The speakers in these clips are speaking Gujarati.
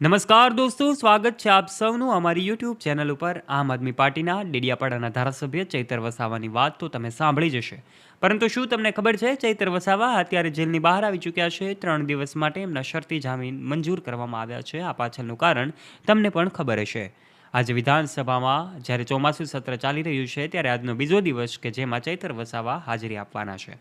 નમસ્કાર દોસ્તો, સ્વાગત છે આપ સૌનું અમારી યુટ્યુબ ચેનલ ઉપર. આમ આદમી પાર્ટીના ડેડિયાપાડાના ધારાસભ્ય ચૈતર વસાવાની વાત તો તમે સાંભળી જશે પરંતુ શું તમને ખબર છે, ચૈતર વસાવા અત્યારે જેલની બહાર આવી ચૂક્યા છે. ત્રણ દિવસ માટે એમના શરતી જામીન મંજૂર કરવામાં આવ્યા છે. આ પાછળનું કારણ તમને પણ ખબર હશે. આજે વિધાનસભામાં જ્યારે ચોમાસું સત્ર ચાલી રહ્યું છે, ત્યારે આજનો બીજો દિવસ કે જેમાં ચૈતર વસાવા હાજરી આપવાના છે.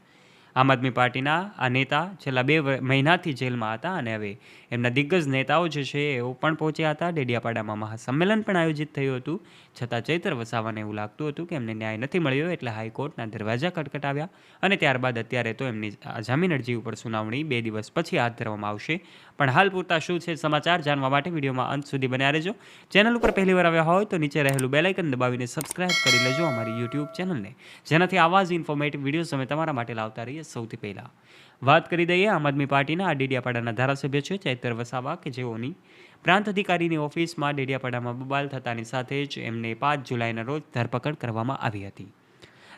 આમ આદમી પાર્ટીના આ નેતા છેલ્લા બે મહિનાથી જેલમાં હતા અને હવે એમના દિગ્ગજ નેતાઓ જે છે એઓ પણ પહોંચ્યા હતા. ડેડિયાપાડામાં મહાસંમેલન પણ આયોજિત થયું હતું. છતાં ચૈતર વસાવાને એવું લાગતું હતું કે એમને ન્યાય નથી મળ્યો એટલે હાઈકોર્ટના દરવાજા કટકટાવ્યા અને ત્યારબાદ અત્યારે તો એમની જામીન અરજી ઉપર સુનાવણી બે દિવસ પછી હાથ ધરવામાં આવશે. પણ હાલ પૂરતા શું છે સમાચાર જાણવા માટે વિડીયોમાં અંત સુધી બન્યા રહેજો. ચેનલ ઉપર પહેલી વાર આવ્યા હોય તો નીચે રહેલું બેલાઇકન દબાવીને સબસ્ક્રાઇબ કરી લેજો અમારી યુટ્યુબ ચેનલને, જેનાથી આવા જ ઇન્ફોર્મેટિવ વિડીયોઝ અમે તમારા માટે લાવતા રહીએ સૌથી પહેલાં. વાત કરી દઈએ આમ આદમી પાર્ટીના આ ડેડિયાપાડાના ધારાસભ્ય છે ચૈતર વસાવા કે જેઓની પ્રાંત અધિકારીની ઓફિસમાં ડેડિયાપાડામાં બબાલ થતાની સાથે જ એમને પાંચ જુલાઈના રોજ ધરપકડ કરવામાં આવી હતી.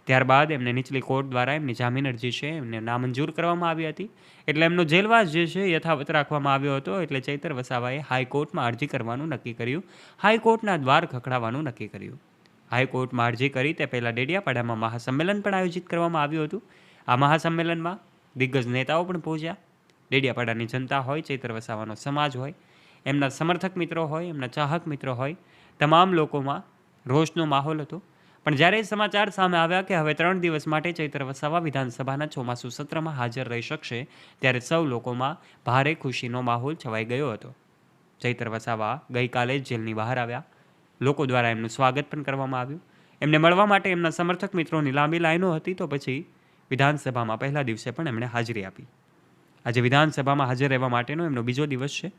ત્યારબાદ એમને નીચલી કોર્ટ દ્વારા એમની જામીન અરજી છે, એમને નામંજૂર કરવામાં આવી હતી. એટલે એમનો જેલવાસ જે છે યથાવત રાખવામાં આવ્યો હતો, એટલે ચૈતર વસાવાએ હાઈકોર્ટમાં અરજી કરવાનું નક્કી કર્યું, હાઈકોર્ટના દ્વાર ખખડાવવાનું નક્કી કર્યું. હાઈકોર્ટમાં અરજી કરી તે પહેલાં ડેડિયાપાડામાં મહાસંમેલન પણ આયોજિત કરવામાં આવ્યું હતું. આ મહાસંમેલનમાં દિગ્ગજ નેતાઓ પણ પહોંચ્યા. ડેડિયાપાડાની જનતા હોય, ચૈતર વસાવાનો સમાજ હોય, એમના સમર્થક મિત્રો હોય, એમના ચાહક મિત્રો હોય, તમામ લોકોમાં રોષનો માહોલ હતો. પણ જ્યારે એ સમાચાર સામે આવ્યા કે હવે ત્રણ દિવસ માટે ચૈત્ર વસાવા વિધાનસભાના ચોમાસુ સત્રમાં હાજર રહી શકશે, ત્યારે સૌ લોકોમાં ભારે ખુશીનો માહોલ છવાઈ ગયો હતો. ચૈત્ર વસાવા ગઈકાલે જ જેલની બહાર આવ્યા. લોકો દ્વારા એમનું સ્વાગત પણ કરવામાં આવ્યું. એમને મળવા માટે એમના સમર્થક મિત્રોની લાંબી લાઈનો હતી, તો પછી વિધાનસભામાં પહેલા દિવસે પણ એમણે હાજરી આપી. આજે વિધાનસભામાં હાજર રહેવા માટેનો એમનો બીજો દિવસ છે.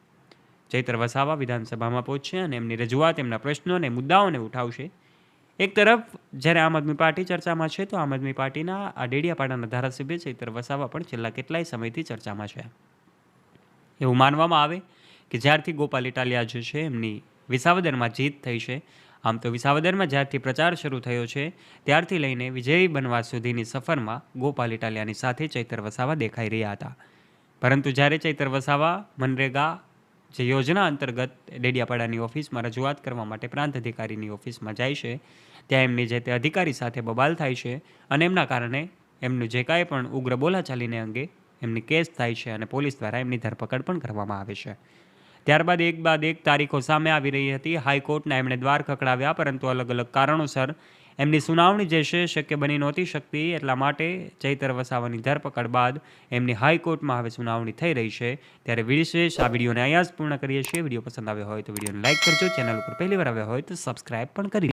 ચૈત્ર વસાવા વિધાનસભામાં પહોંચશે અને એમની રજૂઆત, એમના પ્રશ્નો અને મુદ્દાઓને ઉઠાવશે. એક તરફ, જ્યારે આમ આદમી પાર્ટી ચર્ચામાં છે, તો આમ આદમી પાર્ટીના આ ડેડિયાપાડાના ધારાસભ્ય ચૈત્ર વસાવા પણ છેલ્લા કેટલાય સમયથી ચર્ચામાં છે. એવું માનવામાં આવે કે જ્યારથી ગોપાલ ઇટાલિયા જે છે, એમની વિસાવદરમાં જીત થઈ છે આમ તો વિસાવદરમાં જ્યારથી પ્રચાર શરૂ થયો છે, ત્યારથી લઈને વિજયી બનવા સુધીની સફરમાં ગોપાલ ઇટાલિયાની સાથે ચૈતર વસાવા દેખાઈ રહ્યા હતા. પરંતુ જ્યારે ચૈતર વસાવા, મનરેગા જે યોજના અંતર્ગત ડેડિયાપાડાની ઓફિસમાં રજૂઆત કરવા માટે પ્રાંત અધિકારીની ઓફિસમાં જાય છે, ત્યાં એમની જે તે અધિકારી સાથે બબાલ થાય છે અને એમના કારણે એમનું જે કાંઈ પણ ઉગ્ર બોલાચાલીને અંગે એમની કેસ થાય છે અને પોલીસ દ્વારા એમની ધરપકડ પણ કરવામાં આવે છે. ત્યારબાદ એક બાદ એક તારીખો સામે આવી રહી હતી. હાઈકોર્ટના એમણે દ્વાર ખકડાવ્યા પરંતુ અલગ અલગ કારણોસર એમની સુનાવણી જે છે શક્ય બની નહોતી શકતી. એટલા માટે ચૈતર વસાવાની ધરપકડ બાદ એમની હાઈકોર્ટમાં હવે સુનાવણી થઈ રહી છે. ત્યારે વિશેષ આ વિડીયોને અહીંયા જ પૂર્ણ કરીએ છીએ. વીડિયો પસંદ આવ્યો હોય તો વિડીયોને લાઇક કરજો. ચેનલ ઉપર પહેલી વાર આવ્યા હોય તો સબસ્ક્રાઇબ પણ કરી